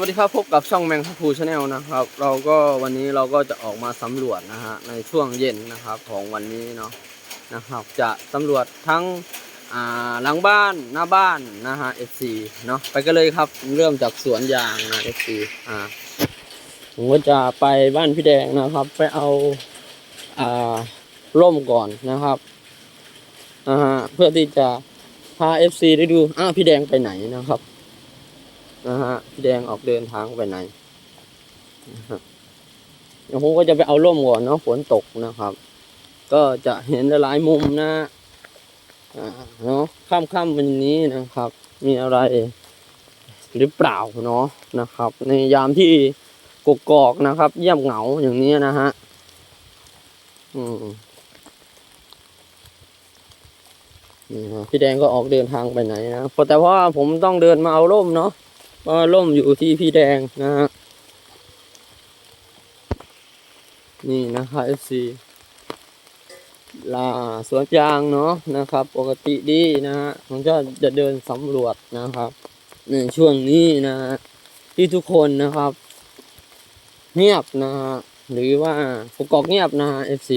วัสดีครับพบกับช่องแมงทัพูชาแนลนะครับ เราก็วันนี้เราก็จะออกมาสำรวจนะฮะในช่วงเย็นนะครับของวันนี้เนาะนะครับ จะสำรวจทั้งอ่าหลังบ้านหน้าบ้านนะฮะ FC เนาะไปกันเลยครับเริ่มจากสวนยางนะ FC อ่าผมก็จะไปบ้านพี่แดงนะครับ ไปเอาอ่าร่มก่อนนะครับนะฮะเพื่อที่จะพา FC ได้ดูอ้าวพี่แดงไปไหนนะครับ นะฮะแดงออกเดินทางไปไหนนะฮะเดี๋ยวผมก็จะไปเอาร่มก่อนเนาะฝนตกนะครับ ก็จะเห็นหลายมุมนะอ่าเนาะค่ำๆวันนี้นะครับ มีอะไรหรือเปล่าเนาะนะครับ ในยามที่กกอกนะครับ เยี่ยมเหงาอย่างนี้นะฮะอืมนี่ฮะพี่แดงก็ออกเดินทางไปไหนนะเพราะแต่ว่าผมต้องเดินมาเอาร่มเนาะ ก็ล่มอยู่ที่พี่แดงนะฮะนี่นะครับ FC ลาสวนยางเนาะนะครับ ปกติดีนะฮะผมก็จะเดินสำรวจนะครับ ในช่วงนี้นะฮะที่ทุกคนนะครับ เงียบนะฮะหรือว่าประกอกเงียบนะฮะ FC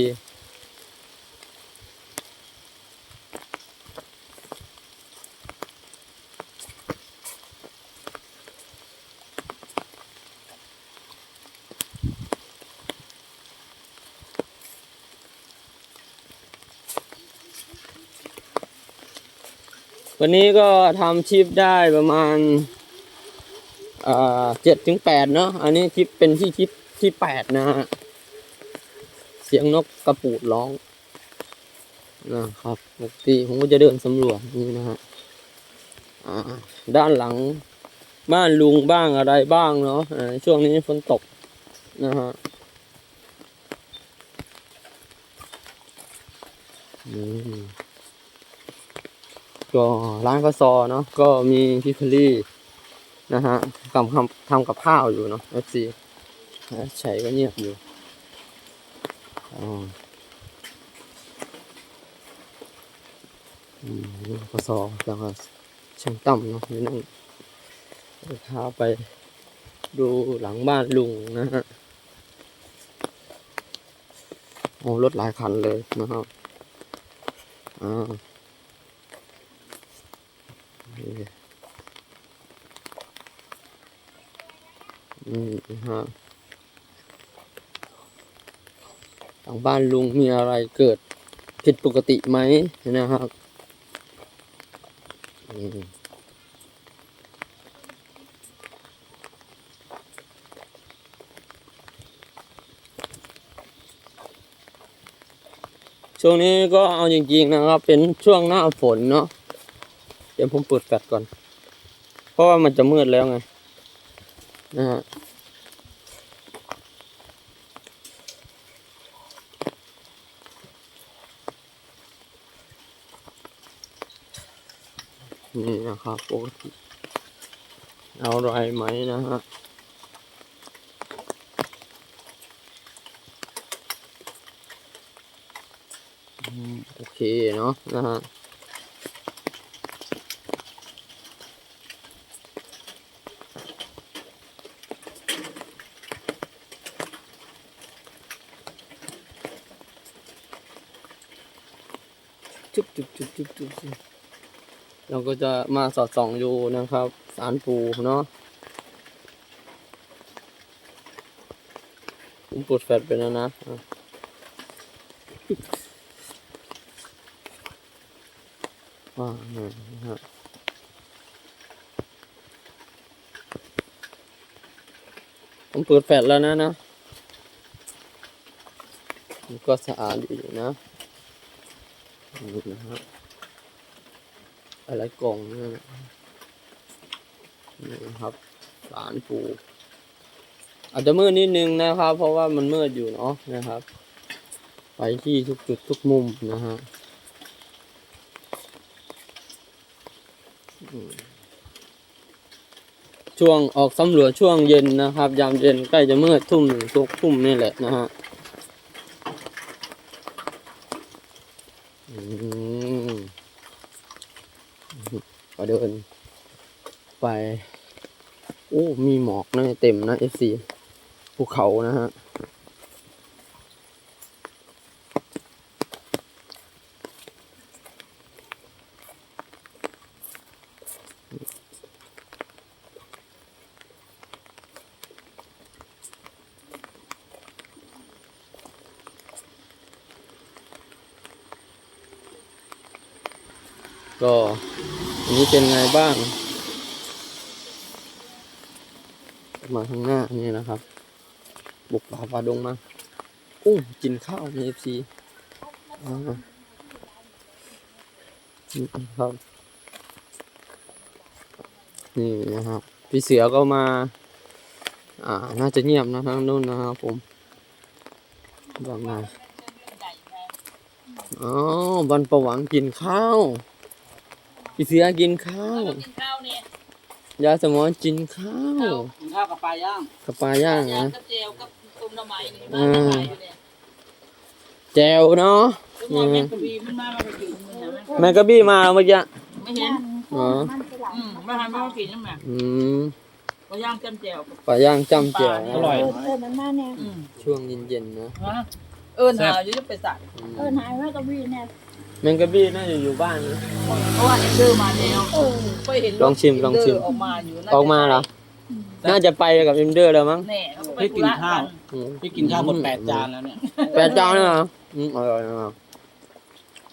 วันนี้ก็ทำชิปได้ประมาณเจ็ดถึงแปดเนาะอันนี้คลิปเป็นที่คลิปที่แปดนะฮะเสียงนกกระปูดร้องนะครับปกติผมก็จะเดินสำรวจนี่นะฮะด้านหลังบ้านลุงบ้างอะไรบ้างเนาะช่วงนี้ฝนตกนะฮะอืม ก็ร้านกระซอเนาะก็มีพี่พลี่นะฮะกำทำทำกับข้าวอยู่เนาะเอฟซีใช้ก็เงียบอยู่อ๋ออืมกระซอแล้วก็ช่างต่ำเนาะนี่นั่งพาไปดูหลังบ้านลุงนะฮะโอ้รถหลายคันเลยนะครับอ่า อืมฮะทางบ้านลุงมีอะไรเกิดผิดปกติไหมนะครับช่วงนี้ก็เอาจริงๆนะครับ เป็นช่วงหน้าฝนเนาะ ดี๋ยวผมเปิดแฟลชก่อน เพราะว่ามันจะมืดแล้วไงนะฮะนี่นะครับปกติเอาไรไหมนะฮะโอเคเนาะนะฮะ จุ๊บ จุ๊บจุ๊บเราก็จะมาสอดส่องอยู่นะครับ สารปูเนาะผมปวดแฟดไปแล้วนะอะว่าไงนะฮะผมเปิดแฟลชแล้วนะนะมันก็สะอาดอยู่นะนี่นะฮะ อะไรกล่องนี่นะครับ สารปูอาจจะมืดนิดนึงนะครับ เพราะว่ามันมืดอยู่เนาะนะครับ ไปที่ทุกจุดทุกมุมนะฮะช่วงออกสำรวจช่วงเย็นนะครับ ยามเย็นใกล้จะมืดทุ่มหนึ่งทุกทุ่มนี่แหละนะฮะ อืมก็ เดิน ไป โอ้ มีหมอกนะเต็มนะ FC ภูเขานะฮะก็ อันนี้เป็นไงบ้าง มาข้างหน้านี่นะครับ บุกป่าฝ่าดงมาอุ้งกินข้าวในเอฟซีอ่านี่ครับ นี่นะครับ พี่เสือก็มา อ่า น่าจะเงียบนะทางนู้นนะครับผมบางนาอ๋อบันประหวังกินข้าว พี่เสือกินข้าวกินข้าวเนี่ยยาสมอนกินข้าวกินข้าวกับปลาย่างกับปลาย่างยานะกับเจลกับต้มน้ำมันนี่บ้านน้ำมันอยู่เนี่ยแจวเนาะทุกคนแมงกะบีมันมามาไปกินมันนะแมงกะบี้มาเมื่อกี้ไม่เห็นอ๋ออืมมาทำมากินน้ำมันอืมก็ย่างจำเจลปลาย่างจ้ำเจียวอร่อยเออมันมาเนี่ยอืมช่วงเย็นๆนะฮะเออหนาวอยู่จะไปสั่อืมเออหายไว้กับวีเนี่ย แมงกะบี้น่าจะอยู่บ้านนะ เพราะว่าเอ็นเดอร์มาแล้วเออก็เห็นลองชิมลองชิมออกมาอยู่ออกมาเหรอ น่าจะไปกับเอ็มเดอร์แล้วมั้งแน่เขาก็ไปให้กินข้าว อืมพี่กินข้าวหมดแปดจานแล้วเนี่ย แปดจานเลยเหรออืมอร่อยนะ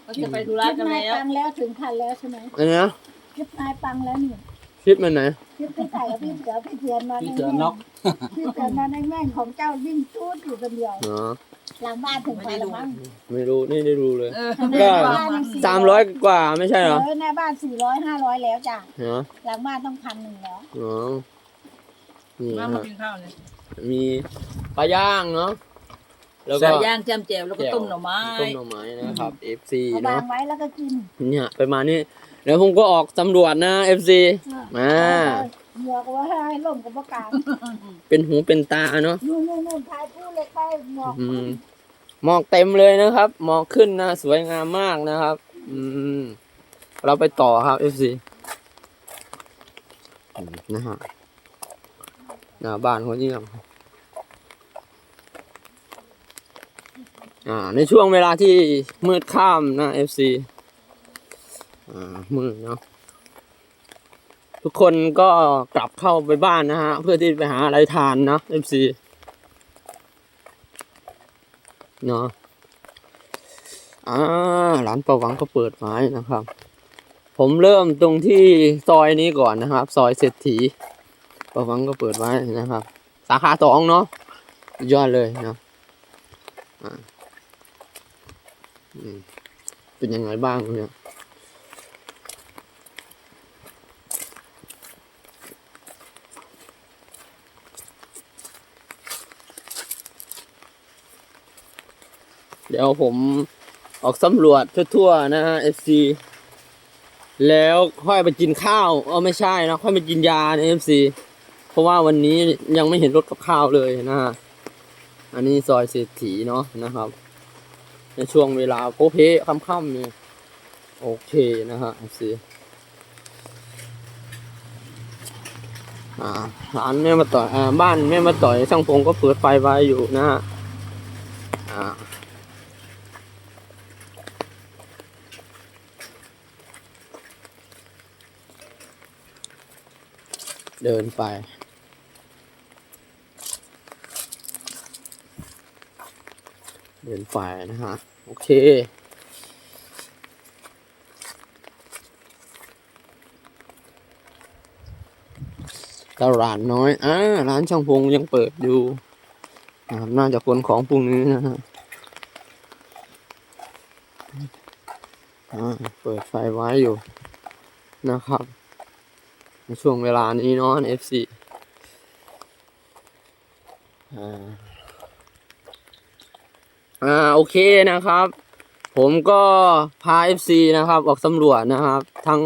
ก็จะไปธุระคลิปกันนายแล้วปังแล้วถึงคันแล้วใช่ไหมอันนี้นะคลิปนายปังแล้วนี่คลิปมันไหน คลิปที่ถ่ายกับพี่เสือพี่เสือนอนพี่ในเสือแม่น็อก พี่เสือนอนในแม่งของเจ้าวิ่งจูดอยู่คนเดียวเนาะ หลังบ้านถึงไปแล้วมั้งไม่รู้นี่ได้รู้เลยเออก็หน้บ้นยังสามร้อยกว่าไม่ใช่เหรอเออหน้าบ้านสี่ร้อยห้าร้อยแล้วจ้ะเนาะหลังบ้านต้องพันหนึ่งแล้วอ๋อนี่มานะมาฮะกินข้าวเนี่ยมีปลาย่างเนาะแล้วก็ใส่ย่างจำเจลแล้วก็ต้มหน่อไม้ต้มหน่อไม้นะครับ FC เอาวาเนาะ งไว้แล้วก็กินเนี่ยไปมานี่เดี๋ยวผมก็ออกสำรวจนะ FC มาเหยือกไว่าให้ล่มกับพวกกลางเป็นหูเป็นตาเนาะนู่นนู่นนู่นพายผู้เล็กไปหมอกอืมหมอกเต็มเลยนะครับหมอกขึ้นนะสวยงามมากนะครับ อืม เราไปต่อครับ FC อืมนะฮะหน้าบ้านเขาเยี่ยมอ่า ในช่วงเวลาที่มืดค่ำนะ FC อ่ามืดเนาะ ทุกคนก็กลับเข้าไปบ้านนะฮะ เพื่อที่ไปหาอะไรทานนะ FC เนาะอ่าร้านประวังก็เปิดไม้นะครับ ผมเริ่มตรงที่ซอยนี้ก่อนนะครับ ซอยเศรษฐีประวังก็เปิดไว้นะครับ สาขาสองเนาะยอดเลยเนาะเป็นยังไงบ้างเนี่ย เดี๋ยวผมออกสำรวจทั่วๆนะฮะ FC แล้วค่อยไปกินข้าวเออไม่ใช่นะค่อยไปกินยาใน FC เพราะว่าวันนี้ยังไม่เห็นรถกับข้าวเลยนะฮะอันนี้ซอยเศรษฐีเนาะนะครับ ในช่วงเวลาโพเพค่ำๆเนี่ยโอเคนะฮะ FC อ่าร้านแม่มาต่อยอบ้านแม่มาต่อยช่างพงก็เปิดไฟไว้อยู่นะฮะ เดินไป เดินไปนะฮะ โอเค ตลาดน้อยอ่าร้านช่างพงยังเปิดอยู่นะครับน่าจะคนของพรุ่งนี้นะฮะเปิดไฟไว้อยู่นะครับ ในช่วงเวลานี้เนาะ FC อ่าอ่าโอเคนะครับ ผมก็พา FC นะครับ ออกสำรวจนะครับ ทั้ง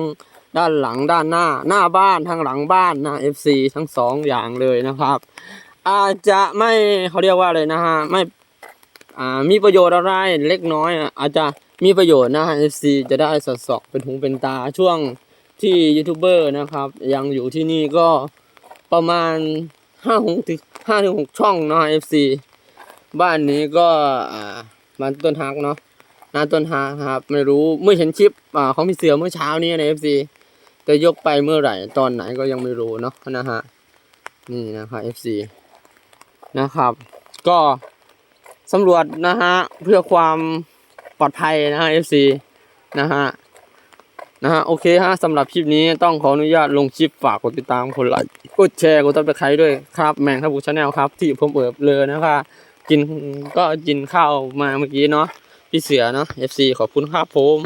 ด้านหลังด้านหน้า หน้าบ้านทั้งหลังบ้านนะ FC ทั้งสองอย่างเลยนะครับ อาจจะไม่เขาเรียกว่าอะไรนะฮะไม่อ่ามีประโยชน์อะไรเล็กน้อยอะอาจจะมีประโยชน์นะฮะ FC จะได้สอดส่องเป็นหูเป็นตาช่วง ที่ยูทูบเบอร์นะครับ ยังอยู่ที่นี่ก็ประมาณห้าหกถึงห้าถึงหกช่องเนาะ FC บ้านนี้ก็อ่าบ้านต้นฮักเนาะนาต้นฮักครับไม่รู้เมื่อเห็นคลิปอ่าของพี่เสือเมื่อเช้านี้ใน FC จะยกไปเมื่อไหร่ตอนไหนก็ยังไม่รู้เนาะนะฮะนี่นะครับ FC นะครับ ก็สำรวจนะฮะเพื่อความปลอดภัยนะฮะ FC นะฮะ นะฮะโอเคฮะสำหรับคลิปนี้ต้องขออนุญาตลงคลิปฝากกดติดตามคนไลค์กดแชร์กดติดตามด้วยครับแมงทับบูชาแนลครับ ที่ผมเอิบเลยนะคะกินก็กินข้าวมาเมื่อกี้เนาะพี่เสือเนาะ FC ขอบคุณครับผม